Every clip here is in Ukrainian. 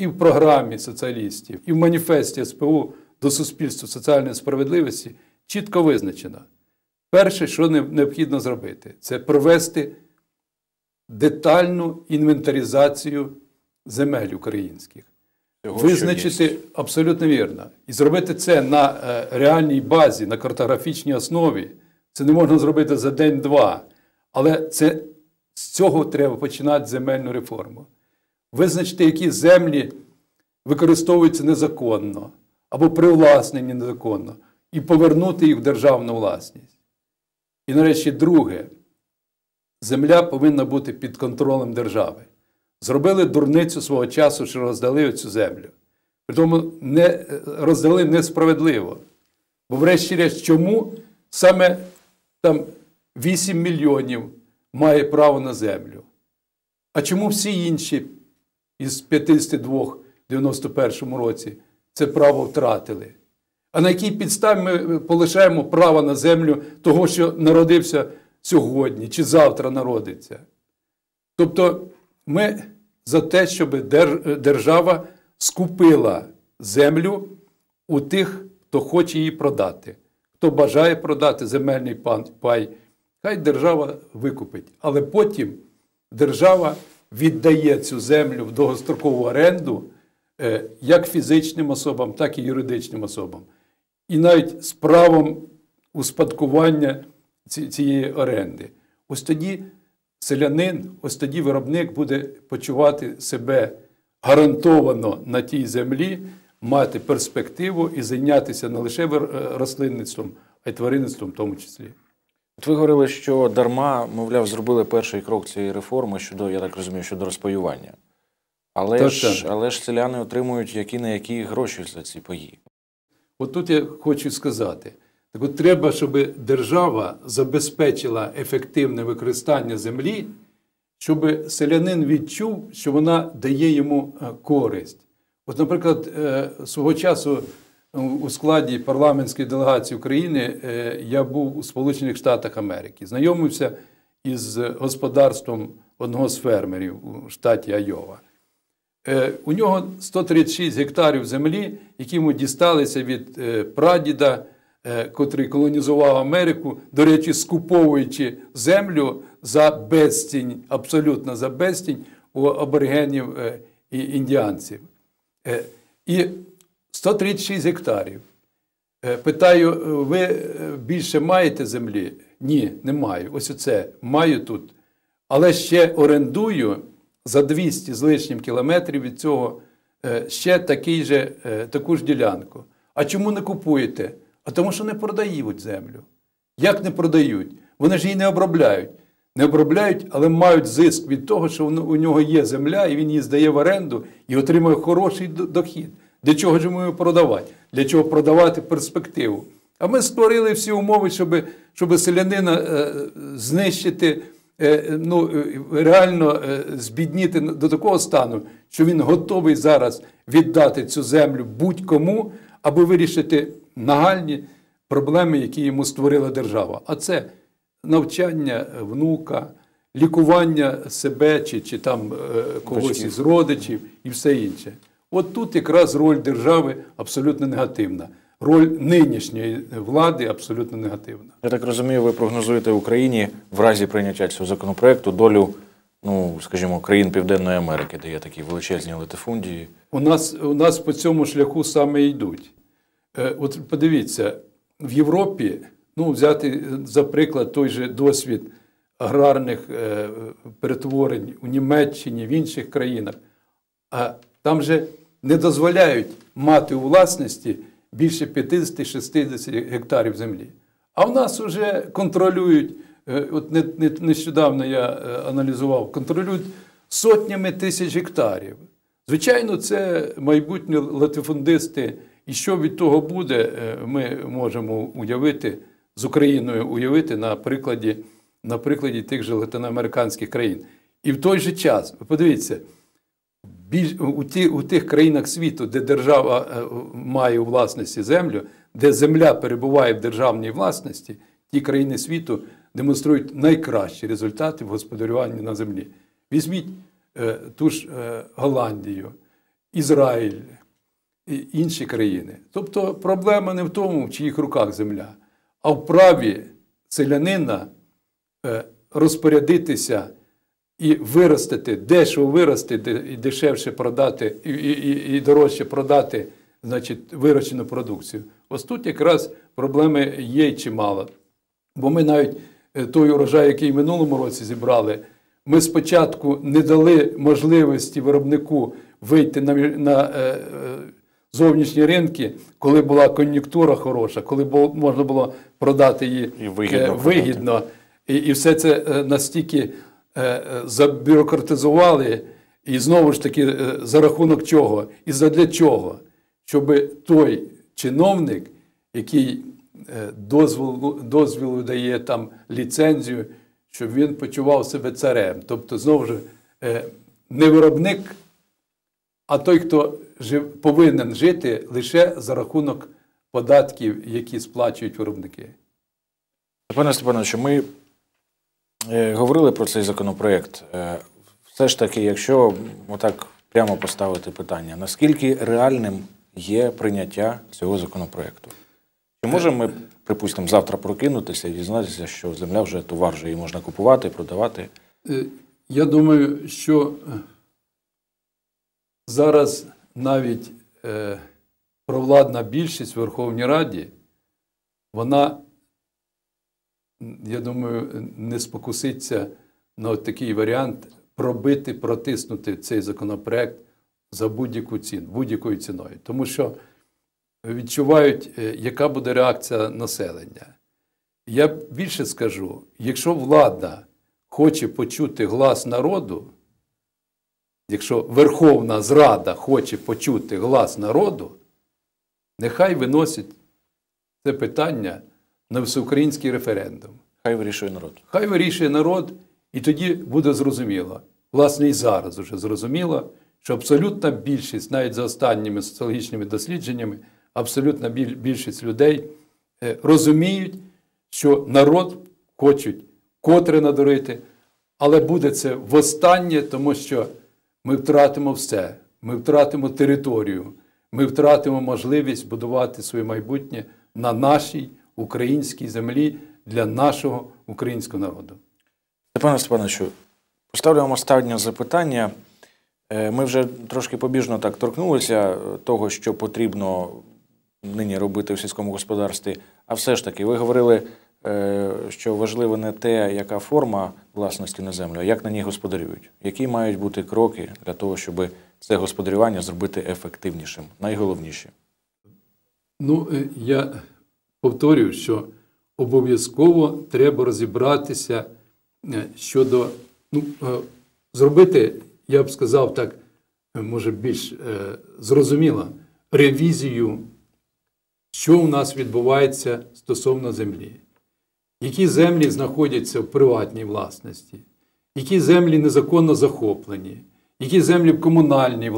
і в програмі соціалістів, і в маніфесті СПУ до суспільства соціальної справедливості чітко визначено. Перше, що необхідно зробити, це провести детальну інвентаризацію земель українських. Цього, Визначити абсолютно вірно. І зробити це на е, реальній базі, на картографічній основі. Це не можна зробити за день-два. Але це, з цього треба починати земельну реформу. Визначити, які землі використовуються незаконно або привласнені незаконно, і повернути їх в державну власність. І нарешті, друге, земля повинна бути під контролем держави. Зробили дурницю свого часу, що роздали цю землю. Притому не, роздали несправедливо. Бо, врешті-решт, чому саме там 8 мільйонів має право на землю? А чому всі інші із 52 в 91 році це право втратили? А на якій підставі ми полишаємо право на землю того, що народився сьогодні чи завтра народиться? Тобто ми за те, щоб держава скупила землю у тих, хто хоче її продати. Хто бажає продати земельний пай, хай держава викупить. Але потім держава віддає цю землю в довгострокову оренду е, як фізичним особам, так і юридичним особам. І навіть з правом успадкування цієї оренди. Ось тоді селянин, ось тоді виробник буде почувати себе гарантовано на тій землі, мати перспективу і зайнятися не лише рослинництвом, а й тваринництвом в тому числі. От ви говорили, що дарма, мовляв, зробили перший крок цієї реформи щодо, я так розумію, щодо розпаювання. Але так, ж так. але ж селяни отримують які на які гроші за ці паї. От тут я хочу сказати: так от треба, щоб держава забезпечила ефективне використання землі, щоб селянин відчув, що вона дає йому е, користь. От, наприклад, е, свого часу у складі парламентської делегації України е, я був у Сполучених Штатах Америки, знайомився із господарством одного з фермерів у штаті Айова. У нього 136 гектарів землі, які йому дісталися від прадіда. Е, котрий колонізував Америку, до речі, скуповуючи землю за безцінь, абсолютно за безцінь у аборигенів е, і індіанців. Е, і 136 гектарів. Питаю, ви більше маєте землі? Ні, не маю. Ось оце маю тут. Але ще орендую за 200 з лишнім кілометрів від цього ще такий же, таку ж ділянку. А чому не купуєте? А тому, що не продають землю. Як не продають? Вони ж її не обробляють. Не обробляють, але мають зиск від того, що у нього є земля, і він її здає в оренду і отримує хороший дохід. Для чого ж йому продавати? Для чого продавати перспективу? А ми створили всі умови, щоб щоб селянина е, знищити, е, ну, е, реально е, збідніти до такого стану, що він готовий зараз віддати цю землю будь-кому, аби вирішити нагальні проблеми, які йому створила держава. А це навчання внука, лікування себе чи чи там е, когось із родичів і все інше. От тут якраз роль держави абсолютно негативна. Роль нинішньої влади абсолютно негативна. Я так розумію, ви прогнозуєте Україні в разі прийняття цього законопроекту долю, ну скажімо, країн Південної Америки, де є такі величезні латифундії. У нас у нас по цьому шляху саме йдуть. Е, от подивіться, в Європі, ну, взяти за приклад той же досвід аграрних е, перетворень у Німеччині, в інших країнах, а там же не дозволяють мати у власності більше 50-60 гектарів землі. А в нас вже контролюють, е, от нещодавно я аналізував, контролюють сотнями тисяч гектарів. Звичайно, це майбутні латифундисти. І що від того буде, е, ми можемо уявити з Україною уявити на прикладі на прикладі тих же латиноамериканських країн. І в той же час, подивіться, більш, у, ті, у тих країнах світу, де держава е, має у власності землю, де земля перебуває в державній власності, ті країни світу демонструють найкращі результати в господарюванні на землі. Візьміть е, ту ж е, Голландію. Ізраїль і інші країни. Тобто проблема не в тому, в чиїх руках земля, а в праві селянина е, розпорядитися і виростити, дешево вирости і дешевше продати, і, і, і дорожче продати значить, вирощену продукцію. Ось тут якраз проблеми є чимало. Бо ми навіть е, той урожай, який в минулому році зібрали, ми спочатку не дали можливості виробнику вийти на на е, е, зовнішні ринки, коли була кон'юнктура хороша, коли було, можна було продати її і вигідно. Е, вигідно. І, і все це настільки забюрократизували, і знову ж таки, е, за рахунок чого? І задля чого? Щоб той чиновник, який Е, дозвіл, дозвіл дає там ліцензію, щоб він почував себе царем. Тобто, знову ж е, не виробник, а той, хто жив, повинен жити лише за рахунок податків, які сплачують виробники. Пане Степановичу, ми е, говорили про цей законопроект. Все ж таки, якщо отак прямо поставити питання, наскільки реальним є прийняття цього законопроекту? Чи можемо ми, припустимо, завтра прокинутися і дізнатися, що земля вже товар вже її можна купувати, продавати? Е, я думаю, що е, зараз навіть е, провладна більшість в Верховній Раді, вона, я думаю, не спокуситься на такий варіант пробити, протиснути цей законопроект за будь-яку ціну, будь-якою ціною. Тому що відчувають, е, яка буде реакція населення. Я більше скажу: якщо влада хоче почути глас народу, якщо Верховна Зрада хоче почути глас народу, нехай виносить це питання на всеукраїнський референдум. Хай вирішує народ. Хай вирішує народ, і тоді буде зрозуміло. Власне, і зараз вже зрозуміло, що абсолютна більшість, навіть за останніми соціологічними дослідженнями, абсолютна більшість людей е, розуміють, що народ хочуть котре надурити, але буде це востаннє, тому що ми втратимо все. Ми втратимо територію, ми втратимо можливість будувати своє майбутнє на нашій українській землі для нашого українського народу. Степане Степановичу, поставлю вам останнє запитання. Е, ми вже трошки побіжно так торкнулися того, що потрібно нині робити в сільському господарстві. А все ж таки, ви говорили, е, що важливо не те, яка форма власності на землю, а як на ній господарюють. Які мають бути кроки для того, щоб це господарювання зробити ефективнішим? Найголовніше. Ну, е, я повторюю, що обов'язково треба розібратися е, щодо ну, зробити, я б сказав так, може більш зрозуміло, ревізію що у нас відбувається стосовно землі, які землі знаходяться в приватній власності, які землі незаконно захоплені, які землі в комунальній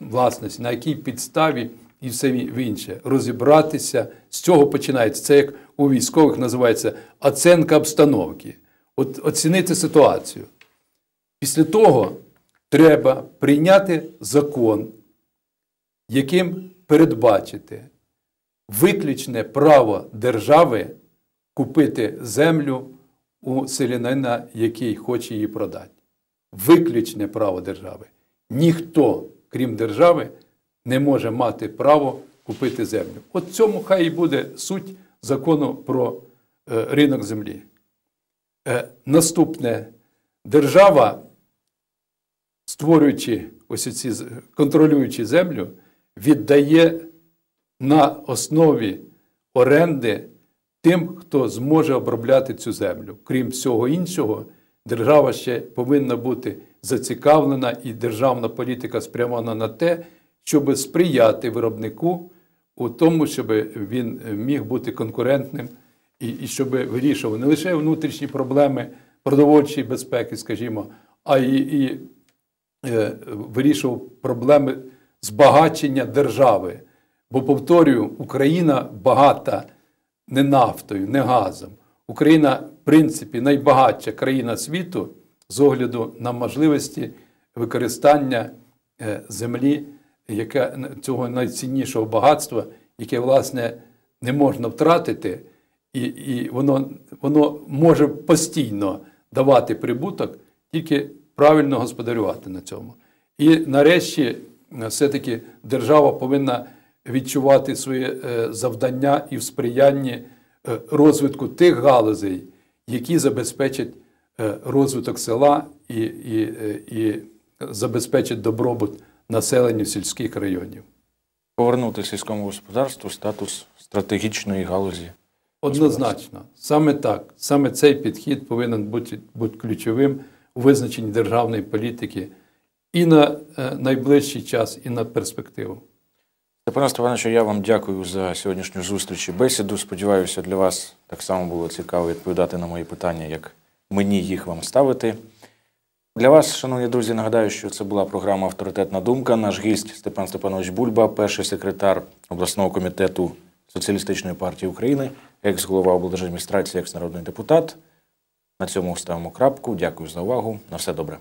власності, на якій підставі і все інше. Розібратися, з цього починається. Це як у військових називається оценка обстановки. От Оцінити ситуацію. Після того треба прийняти закон, яким передбачити виключне право держави купити землю у селянина, який хоче її продати. Виключне право держави. Ніхто, крім держави, не може мати право купити землю. От цьому хай і буде суть закону про е, ринок землі. Е, наступне держава, створюючи ось ці контролюючи землю, віддає на основі оренди тим, хто зможе обробляти цю землю. Крім всього іншого, держава ще повинна бути зацікавлена і державна політика спрямована на те, щоб сприяти виробнику у тому, щоб він міг бути конкурентним і і щоб вирішував не лише внутрішні проблеми продовольчої безпеки, скажімо, а і, і е, вирішував проблеми збагачення держави. Бо, повторюю, Україна багата не нафтою, не газом. Україна, в принципі, найбагатша країна світу з огляду на можливості використання е, землі яке, цього найціннішого багатства, яке, власне, не можна втратити, і, і воно, воно може постійно давати прибуток, тільки правильно господарювати на цьому. І нарешті, все-таки держава повинна відчувати своє е, завдання і в сприянні е, розвитку тих галузей, які забезпечать е, розвиток села і, і, і забезпечать добробут населенню сільських районів. Повернути сільському господарству статус стратегічної галузі. Однозначно, саме так, саме цей підхід повинен бути, бути ключовим у визначенні державної політики і на е, найближчий час, і на перспективу. Степане Степановичу, я вам дякую за сьогоднішню зустріч і бесіду. Сподіваюся, для вас так само було цікаво відповідати на мої питання, як мені їх вам ставити. Для вас, шановні друзі, нагадаю, що це була програма Авторитетна думка. Наш гість Степан Степанович Бульба, перший секретар обласного комітету Соціалістичної партії України, екс-голова облдержадміністрації, екс-народний депутат. На цьому ставимо крапку. Дякую за увагу. На все добре.